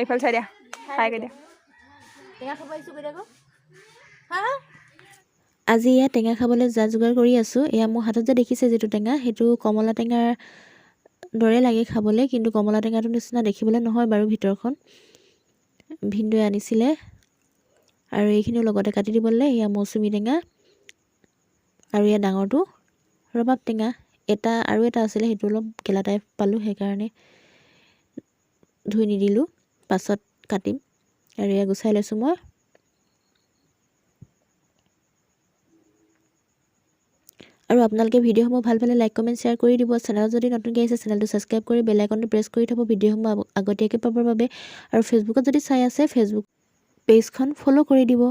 এইফালে চাই দিয়া। খাই কৈ দিয়া। টেঙা খাব আহিছোঁ কৈ আকৌ হা? আজি এয়া টেঙা খাবলৈ যা যোগাৰ কৰি আছোঁ। এয়া মোৰ হাতত যে দেখিছে যিটো টেঙা সেইটো কমলা টেঙাৰ দৰে লাগে খাবলৈ কিন্তু কমলা টেঙাটোৰ নিচিনা দেখিবলৈ নহয় বাৰু ভিতৰখন। ভিনদেৱে আনিছিলে আৰু এইখিনিও লগতে কাটি দিবলৈ। এয়া মৌচুমী টেঙা আৰু এয়া ডাঙৰটো ৰবাব টেঙা। এটা আৰু এটা আছিলে সেইটো অলপ গেলা টাইপ পালোঁ সেইকাৰণে ধুই নিদিলোঁ। পাছত কাটিম। আৰু এয়া গুচাই লৈছোঁ মই। আৰু আপোনালোকে ভিডিঅ'সমূহ ভালো পালে লাইক, কমেণ্ট, শ্বেয়াৰ কৰি দিব। চেনেলত যদি নতুনকৈ আহিছে, চেনেলটো ছাবস্ক্ৰাইব কৰি বেল আইকনটো প্ৰেছ কৰি থ'ব ভিডিঅ'সমূহ আগ- আগতীয়াকৈ পাবৰ বাবে। আৰু ফেচবুকত যদি চাই আছে, ফেচবুক পেজখন ফ'ল' কৰি দিব।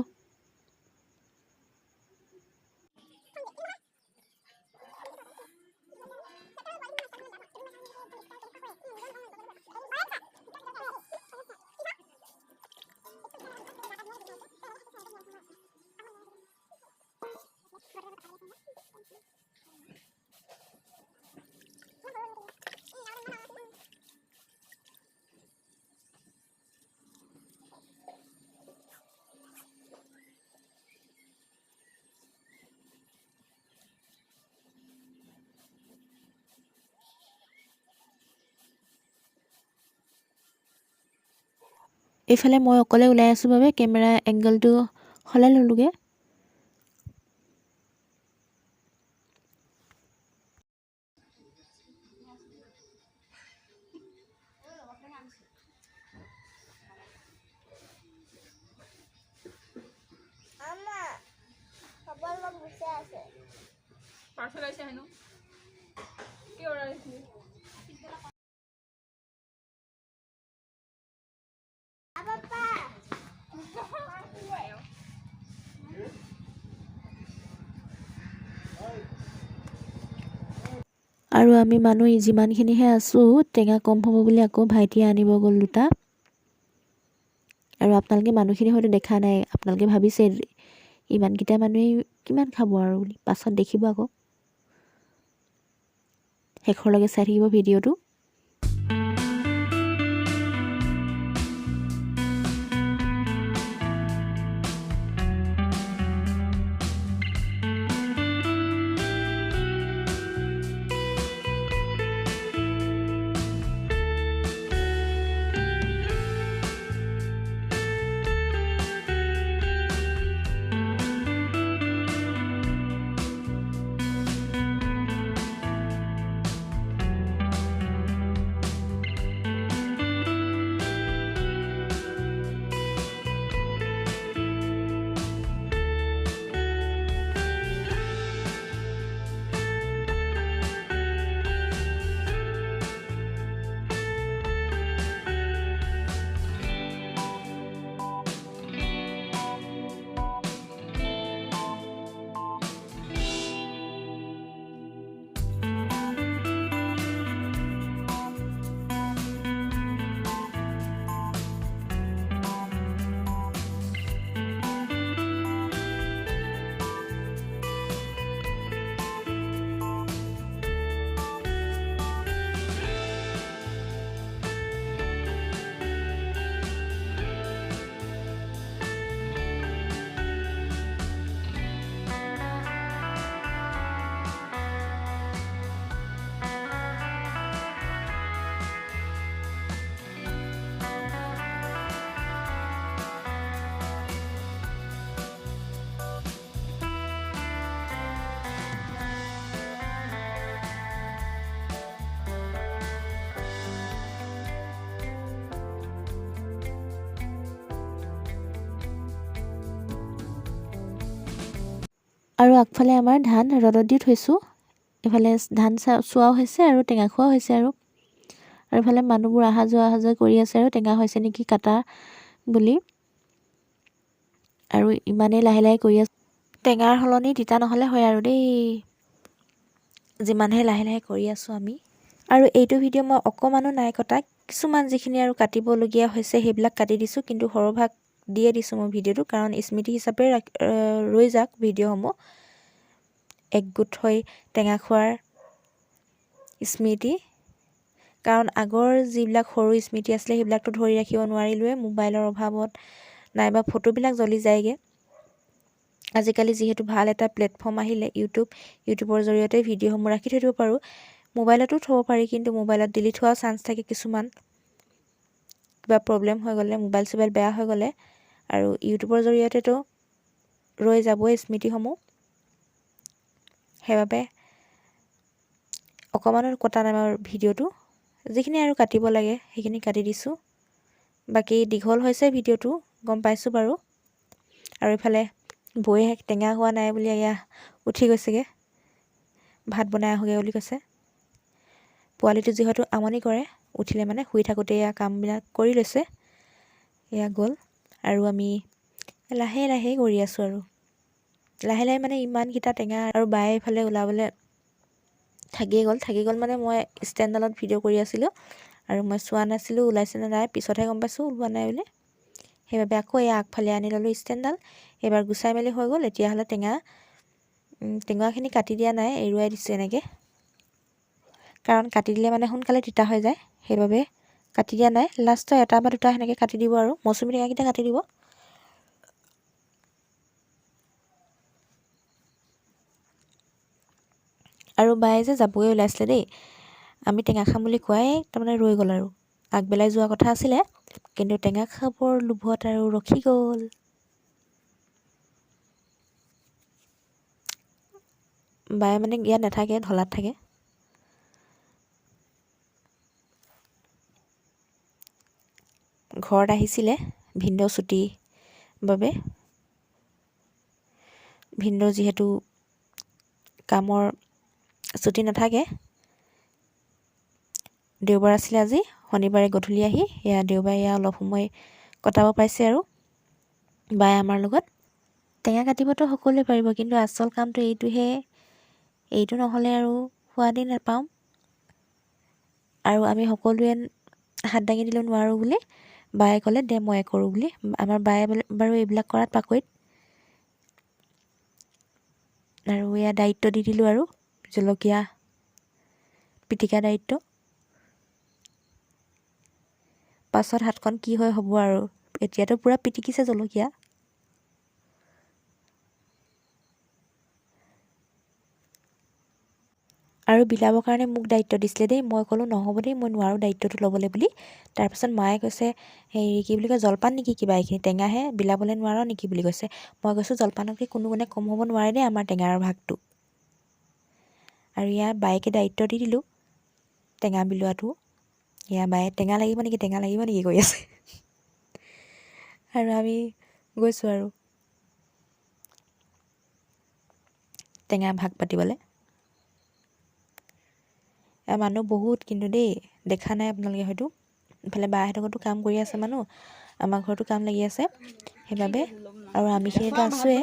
এইফালে মই অকলে ওলাই আছোঁ বাবে কেমেৰা এংগলটো সলাই ল'লোগৈ। পাৰ্চেল আহিছে হেনো। কি অৰ্ডাৰ আহিছিলে আৰু আমি মানুহ যিমানখিনিহে আছোঁ টেঙা কম হ'ব বুলি আকৌ ভাইটিয়ে আনিব গ'ল দুটা। আৰু আপোনালোকে মানুহখিনি হয়তো দেখা নাই আপোনালোকে ভাবিছে ইমানকেইটা মানুহে কিমান খাব আৰু বুলি পাছত দেখিব আকৌ। শেষৰলৈকে চাই থাকিব ভিডিঅ'টো। আৰু আগফালে আমাৰ ধান ৰ'দত দি থৈছোঁ। এইফালে ধান চোৱাও হৈছে আৰু টেঙা খোৱাও হৈছে আৰু। আৰু ইফালে মানুহবোৰ অহা যোৱা অহা যোৱা কৰি আছে আৰু টেঙা হৈছে নেকি কাটা বুলি। আৰু ইমানেই লাহে লাহে কৰি আছে টেঙাৰ সলনি তিতা নহ'লে হয় আৰু দেই। যিমানহে লাহে লাহে কৰি আছোঁ আমি। আৰু এইটো ভিডিঅ' মই অকণমানো নাই কটা কিছুমান যিখিনি আৰু কাটিবলগীয়া হৈছে সেইবিলাক কাটি দিছোঁ কিন্তু সৰহভাগ দিয়ে দিছোঁ মই ভিডিঅ'টো কাৰণ স্মৃতি হিচাপে ৰৈ যাওক ভিডিঅ'সমূহ। একগোট হৈ টেঙা খোৱাৰ স্মৃতি। কাৰণ আগৰ যিবিলাক সৰু স্মৃতি আছিলে সেইবিলাকতো ধৰি ৰাখিব নোৱাৰিলোৱে মোবাইলৰ অভাৱত নাইবা ফটোবিলাক জ্বলি যায়গৈ। আজিকালি যিহেতু ভাল এটা প্লেটফৰ্ম আহিলে ইউটিউব ইউটিউবৰ জৰিয়তে ভিডিঅ'সমূহ ৰাখি থৈ দিব পাৰোঁ। মোবাইলতো থ'ব পাৰি কিন্তু মোবাইলত ডিলিট হোৱাও চান্স থাকে কিছুমান। কিবা প্ৰব্লেম হৈ গ'লে মোবাইল চোবাইল বেয়া হৈ গ'লে। আৰু ইউটিউবৰ জৰিয়তেতো ৰৈ যাবই স্মৃতিসমূহ। সেইবাবে অকণমানো কটা নাই বাৰু ভিডিঅ'টো যিখিনি আৰু কাটিব লাগে সেইখিনি কাটি দিছোঁ। বাকী দীঘল হৈছে ভিডিঅ'টো গম পাইছোঁ বাৰু। আৰু ইফালে বৌয়ে টেঙা হোৱা নাই বুলি এয়া উঠি গৈছেগৈ। ভাত বনাই আহোগৈ বুলি কৈছে। পোৱালিটো যিহেতু আমনি কৰে উঠিলে মানে শুই থাকোঁতে এয়া কামবিলাক কৰি লৈছে। এয়া গ'ল। আৰু আমি লাহে লাহে কৰি আছোঁ আৰু। লাহে লাহে মানে ইমানকেইটা টেঙা আৰু বায়ে এইফালে ওলাবলৈ থাকিয়ে গ'ল। থাকি গ'ল মানে মই ষ্টেণ্ডডালত ভিডিঅ' কৰি আছিলোঁ আৰু মই চোৱা নাছিলোঁ ওলাইছেনে নাই পিছতহে গম পাইছোঁ ওলোৱা নাই বুলি। সেইবাবে আকৌ এই আগফালে আনি ল'লোঁ ষ্টেণ্ডডাল এইবাৰ গুচাই মেলি হৈ গ'ল এতিয়াহ'লে টেঙা টেঙাখিনি কাটি দিয়া নাই এৰুৱাই দিছোঁ এনেকৈ। কাৰণ কাটি দিলে মানে সোনকালে তিতা হৈ যায় সেইবাবে কাটি দিয়া নাই। লাষ্টৰ এটা বা দুটা সেনেকৈ কাটি দিব আৰু। মৌচুমী টেঙাকেইটা কাটি দিব। আৰু বায়ে যে যাবই ওলাইছিলে দেই আমি টেঙা খাম বুলি কোৱাই তাৰমানে ৰৈ গ'ল আৰু। আগবেলাই যোৱা কথা আছিলে কিন্তু টেঙা খাবৰ লোভত আৰু ৰখি গ'ল। বায়ে মানে ইয়াত নাথাকে ঢলাত থাকে। ঘৰত আহিছিলে ভিনদেউ ছুটি বাবে। ভিনদেউ যিহেতু কামৰ ছুটি নাথাকে দেওবাৰ আছিলে আজি শনিবাৰে গধূলি আহি এয়া দেওবাৰে এয়া অলপ সময় কটাব পাইছে আৰু বায়ে আমাৰ লগত। টেঙা কাটিবতো সকলোৱে পাৰিব কিন্তু আচল কামটো এইটোহে এইটো নহ'লে আৰু সোৱাদেই নাপাওঁ। আৰু আমি সকলোৱে হাত দাঙি দিলেও নোৱাৰোঁ বুলি বায়ে ক'লে দে ময়ে কৰোঁ বুলি। আমাৰ বায়ে বাৰু এইবিলাক কৰাত পাকৈত। আৰু এয়া দায়িত্ব দি দিলোঁ আৰু জলকীয়া পিটিকা দায়িত্ব। পাছত হাতখন কি হয় হ'ব আৰু এতিয়াতো পূৰা পিটিকিছে জলকীয়া। আৰু বিলাবৰ কাৰণে মোক দায়িত্ব দিছিলে দেই। মই ক'লোঁ নহ'ব দেই মই নোৱাৰোঁ দায়িত্বটো ল'বলৈ বুলি। তাৰপিছত মায়ে কৈছে হেৰি কি বুলি কয় জলপান নেকি কিবা এইখিনি টেঙাহে বিলাবলৈ নোৱাৰ নেকি বুলি কৈছে। মই কৈছোঁ জলপানতকৈ কোনো গুণে কম হ'ব নোৱাৰে দেই আমাৰ টেঙাৰ ভাগটো। আৰু ইয়াৰ বায়েকে দায়িত্ব দি দিলোঁ টেঙা বিলোৱাটো। ইয়াৰ বায়ে টেঙা লাগিব নেকি টেঙা লাগিব নেকি? কৈ আছে। আৰু আমি গৈছোঁ আৰু। টেঙা ভাগ পাতিবলৈ। মানুহ বহুত কিন্তু দেই। দেখা নাই আপোনালোকে হয়তো। ইফালে বাহঁতৰ ঘৰতো কাম কৰি আছে মানুহ। আমাৰ ঘৰতো কাম লাগি আছে। সেইবাবে আৰু আমিখিনিতো আছোৱে।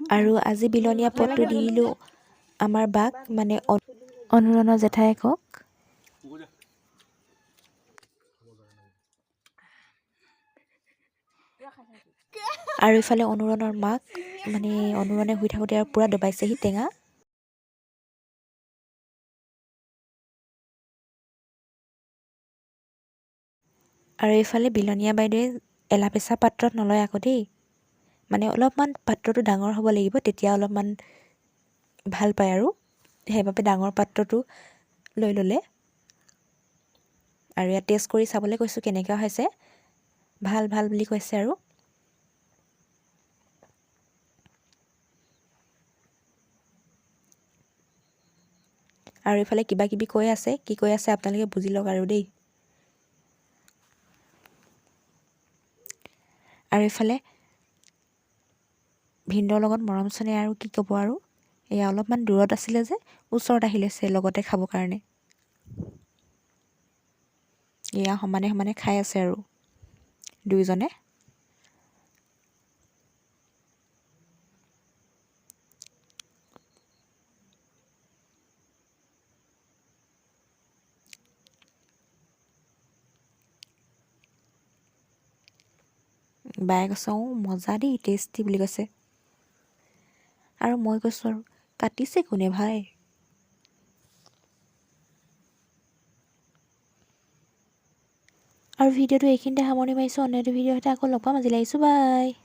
আৰু আজি বিলনীয়া পদটো দি দিলোঁ আমাৰ বাক মানে অনুৰণৰ জেঠায়েকক। আৰু ইফালে অনুৰণৰ মাক মানে অনুৰণে শুই থাকোঁতে আৰু পূৰা দবাইছেহি টেঙা। আৰু এইফালে বিলনীয়া বাইদেৱে এলা পেচা পাত্ৰত নলয় আকৌ দেই। মানে অলপমান পাত্ৰটো ডাঙৰ হ'ব লাগিব তেতিয়া অলপমান ভাল পায় আৰু। সেইবাবে ডাঙৰ পাত্ৰটো লৈ ল'লে। আৰু ইয়াত টেষ্ট কৰি চাবলৈ কৈছোঁ কেনেকুৱা হৈছে। ভাল ভাল বুলি কৈছে আৰু। আৰু এইফালে কিবা কিবি কৈ আছে কি কৈ আছে আপোনালোকে বুজি লওক আৰু দেই। আৰু এইফালে ভিনদেউৰ লগত মৰম চেনেহ আৰু কি ক'ব আৰু? এয়া অলপমান দূৰত আছিলে যে ওচৰত আহি লৈছে লগতে খাবৰ কাৰণে। এয়া সমানে সমানে খাই আছে আৰু দুয়োজনে বায়ে কৈছে অঁ মজা দেই টেষ্টি বুলি কৈছে। আৰু মই কৈছোঁ আৰু কাটিছে কোনে ভাই? আৰু ভিডিঅ'টো এইখিনিতে সামৰণি মাৰিছোঁ অন্য এটা ভিডিঅ' সৈতে আকৌ লগ পাম আজিলৈ আহিছোঁ বাই।